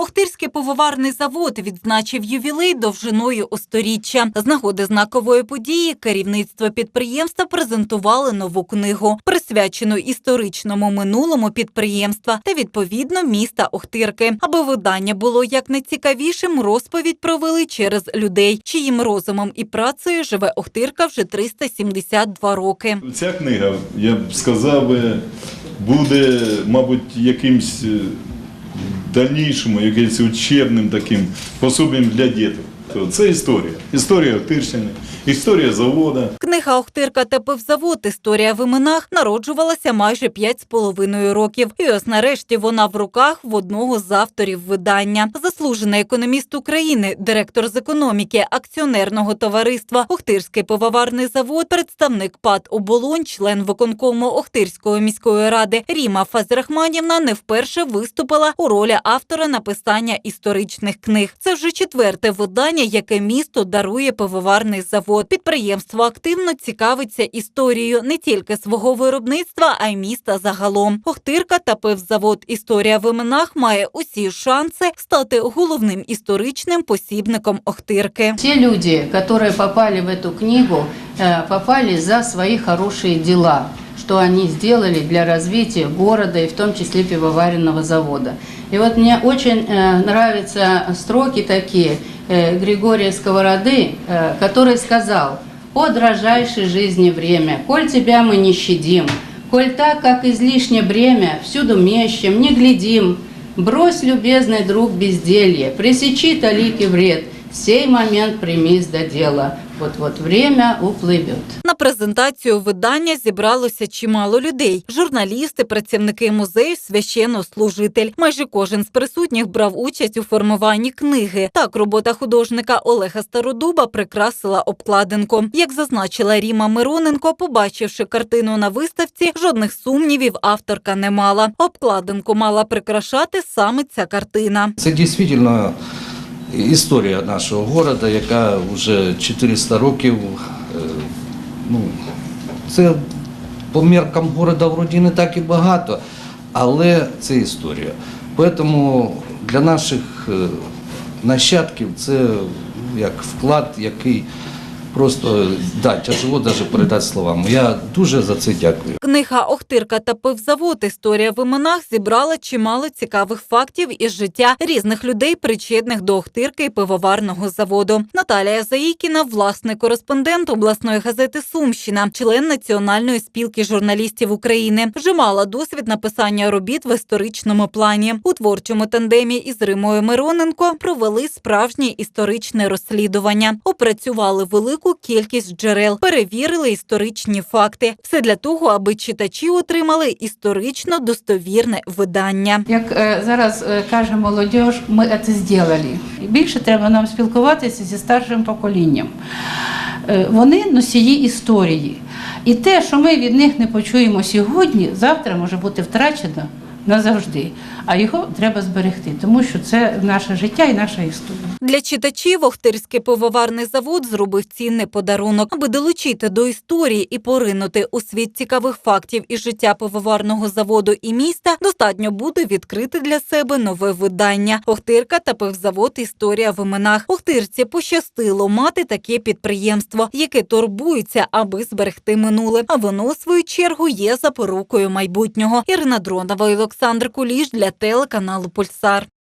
Охтирський пивоварний завод відзначив ювілей довжиною у сторіччя. З нагоди знакової події керівництво підприємства презентували нову книгу, присвячену історичному минулому підприємства та відповідно міста Охтирки. Аби видання було якнайцікавішим, розповідь провели через людей, чиїм розумом і працею живе Охтирка вже 372 роки. Ця книга, я б сказав, буде, мабуть, якимсь е, дальнішим, якимось учебним таким пособием для дітей. Це історія. Історія Охтирщини, історія заводу. Книга Охтирка та пивзавод Історія в іменах народжувалася майже п'ять з половиною років. І ось нарешті вона в руках в одного з авторів видання. Заслужений економіст України, директор з економіки акціонерного товариства Охтирський пивоварний завод, представник ПАД «Оболонь», член виконкому Охтирської міської ради Ріма Фазрахманівна не вперше виступила у ролі автора написання історичних книг. Це вже четверте видання, яке місто дарує пивоварний завод. Підприємство активно цікавиться історією не тільки свого виробництва, а й міста загалом. Охтирка та пивзавод Історія в іменах має усі шанси стати головним історичним посібником Охтирки. Те люди, которые попали в эту книгу, э, попали за свои хорошие дела, Что они сделали для развития города и в том числе пивоваренного завода. И вот мне очень э, нравятся строки такие э, Григория Сковороды, э, который сказал «О, дрожайшей жизни время, коль тебя мы не щадим, коль так, как излишнее бремя, всюду мещем, не глядим, Брось, любезный друг, безделье, пресечи талики вред, сей момент примись до дела, вот-вот время уплывет. На презентацію видання зібралося чимало людей: журналісти, працівники музею, священнослужитель. Майже кожен з присутніх брав участь у формуванні книги. Так, робота художника Олега Стародуба прикрасила обкладинку. Як зазначила Ріма Мироненко, побачивши картину на виставці, жодних сумнівів авторка не мала. Обкладинку мала прикрашати саме ця картина. Це дійсно історія нашого міста, яка вже 400 років. е, Ну, це по меркам міста вроді не так і багато, але це історія. Тому для наших е, нащадків це ну, як вклад, який просто да, тяжело навіть передати словами. Я дуже за це дякую. Книга Охтирка та пивзавод Історія в іменах зібрала чимало цікавих фактів із життя різних людей, причетних до Охтирки і пивоварного заводу. Наталія Заїкіна, власний кореспондент обласної газети Сумщина, член Національної спілки журналістів України, вже мала досвід написання робіт в історичному плані. У творчому тандемі із Римою Мироненко провели справжнє історичне розслідування, опрацювали велику кількість джерел, перевірили історичні факти. Все для того, аби читачі отримали історично достовірне видання. Як е, зараз е, каже молодь, ми це зробили. Більше треба нам спілкуватися зі старшим поколінням. Е, Вони носії історії. І те, що ми від них не почуємо сьогодні, завтра може бути втрачено назавжди. А його треба зберегти, тому що це наше життя і наша історія. Для читачів Охтирський пивоварний завод зробив цінний подарунок, аби долучити до історії і поринути у світ цікавих фактів із життя пивоварного заводу і міста. Достатньо буде відкрити для себе нове видання. Охтирка та пивзавод Історія в іменах. Охтирці пощастило мати таке підприємство, яке турбується, аби зберегти минуле. А воно, у свою чергу, є запорукою майбутнього. Ірина Дронова, Олександр Куліш для телеканалу Пульсар.